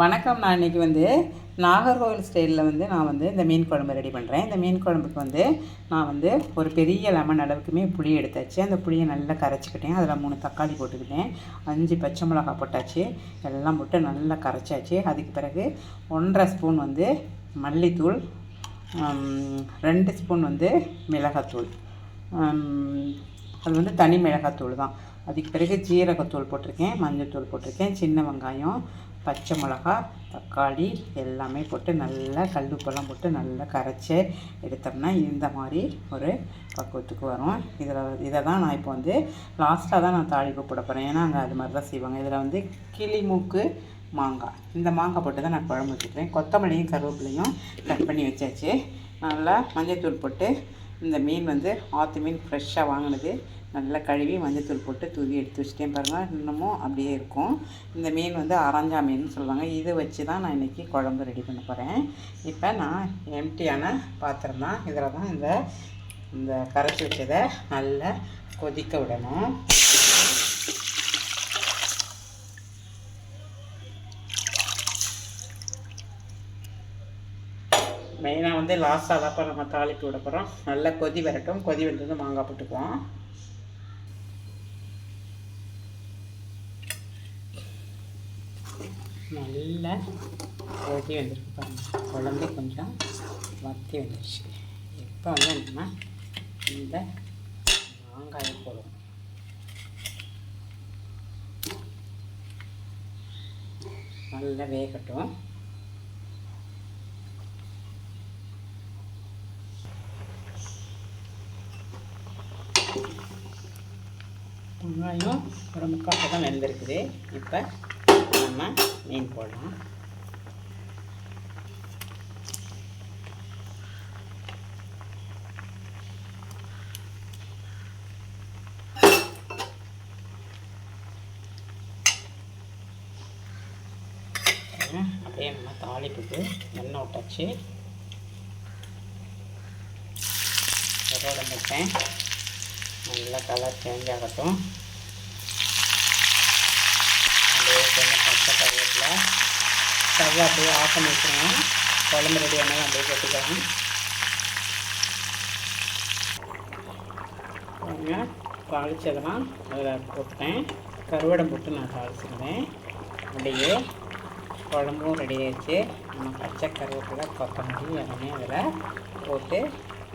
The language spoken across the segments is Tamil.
வணக்கம். நான் இன்றைக்கி வந்து நாகர்கோவில் ஸ்டைலில் வந்து நான் வந்து இந்த மீன் குழம்பு ரெடி பண்ணுறேன் இந்த மீன் குழம்புக்கு வந்து நான் வந்து ஒரு பெரிய லெமன் அளவுக்குமே புளி எடுத்தாச்சு. அந்த புளியை நல்லா கரைச்சிக்கிட்டேன். அதில் மூணு தக்காளி போட்டுக்கிட்டேன். அஞ்சு பச்சை மிளகாய் போட்டாச்சு. எல்லாம் போட்டு நல்லா கரைச்சாச்சு. அதுக்கு பிறகு ஒன்றரை ஸ்பூன் வந்து மல்லித்தூள் ரெண்டு ஸ்பூன் வந்து மிளகாத்தூள். அது வந்து தனி மிளகாத்தூள் தான். அதுக்கு பிறகு ஜீரகத்தூள் போட்டிருக்கேன். மஞ்சள்தூள் போட்டிருக்கேன். சின்ன வெங்காயம் பச்சை மிளகா தக்காளி எல்லாமே போட்டு நல்லா கல்லுப்பெல்லாம் போட்டு நல்லா கரைச்சி எடுத்தோம்னா இந்த மாதிரி ஒரு பக்குவத்துக்கு வரும். இதில் இதை தான் நான் இப்போ வந்து லாஸ்ட்டாக தான் நான் தாளிப்பு போட போகிறேன் ஏன்னா அங்கே அது மாதிரி தான் செய்வாங்க. இதில் வந்து கிளி மூக்கு மாங்காய் இந்த மாங்காய் போட்டு தான் நான் குழம்பு வச்சுக்கிறேன். கொத்தமல்லியும் கருவேப்பிலையும் கட் பண்ணி வச்சாச்சு. நல்லா மஞ்சள்தூள் போட்டு இந்த மீன் வந்து ஆற்று மீன் ஃப்ரெஷ்ஷாக வாங்கினது. நல்லா கழுவி மஞ்சத்தூள் போட்டு தூவி எடுத்து வச்சுட்டேன் பாருங்கள் இன்னமும் அப்படியே இருக்கும். இந்த மீன் வந்து அரஞ்சா மீன் சொல்லுவாங்க. இதை வச்சு தான் நான் இன்றைக்கி குழம்பு ரெடி பண்ண போகிறேன் இப்போ நான் எம்டியான பாத்திரம் தான். இதில் தான் இந்த இந்த கரைச்சி வச்சதை நல்லா கொதிக்க விடணும். மெயினாக வந்து லாஸ்ட்டாக தான் நம்ம தாளிப்பு விட போகிறோம் நல்லா கொதி வரட்டும். கொதி வந்து மாங்காய் போட்டுக்குவோம். நல்லா கொதி வந்துருக்கு பாருங்க. குழம்பு கொஞ்சம் வத்தி வந்துருச்சு. இப்போ வந்து நம்ம இந்த மாங்காயை போடுவோம். நல்லா வேகட்டும். வெங்காயம் ஒரு முக்கால் பக்கம் வெந்திருக்குது. இப்போ நம்ம மீன் போடலாம். அப்படியே நம்ம தாளிப்புக்கு எண்ணெய் விட்டாச்சு. கரோட முட்டேன் நல்லா கலர் சேஞ்ச் ஆகட்டும். அப்படியே கொஞ்சம் பச்சை கருவேப்பில். ஸ்டவ் அப்படியே ஆஃப் பண்ணி வச்சுருவோம் குழம்பு ரெடி ஆனால் அப்படியே கொட்டிக்கலாம். கொஞ்சம் தாளிச்சதெல்லாம் அதில் போட்டேன் கருவடை போட்டு நான் தாளிச்சிருந்தேன். அப்படியே குழம்பும் ரெடி ஆயிடுச்சு. நம்ம பச்சை கருவேப்பிலை கொத்தமல்லி எல்லாமே அதில் போட்டு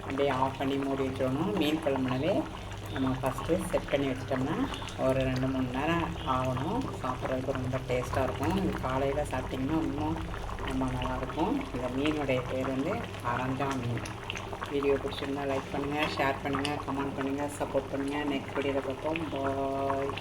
அப்படியே ஆஃப் பண்ணி மூடி வச்சிடணும். மீன் குழம்புனாலே நம்ம ஃபஸ்ட்டு செட் பண்ணி வச்சிட்டோம்னா ஒரு ரெண்டு மூணு நேரம் ஆகணும். சாப்பிட்றதுக்கு ரொம்ப டேஸ்ட்டாக இருக்கும். இது காலையில் சாப்பிட்டிங்கன்னா இன்னும் ரொம்ப நல்லாயிருக்கும் இந்த மீனுடைய பேர் வந்து அரஞ்சா மீன். வீடியோ பிடிச்சிருந்தா லைக் பண்ணுங்கள் ஷேர் பண்ணுங்கள் கமெண்ட் பண்ணுங்கள் சப்போர்ட் பண்ணுங்கள் நெக்ஸ்ட் வீடியோவில் பார்ப்போம். பாய்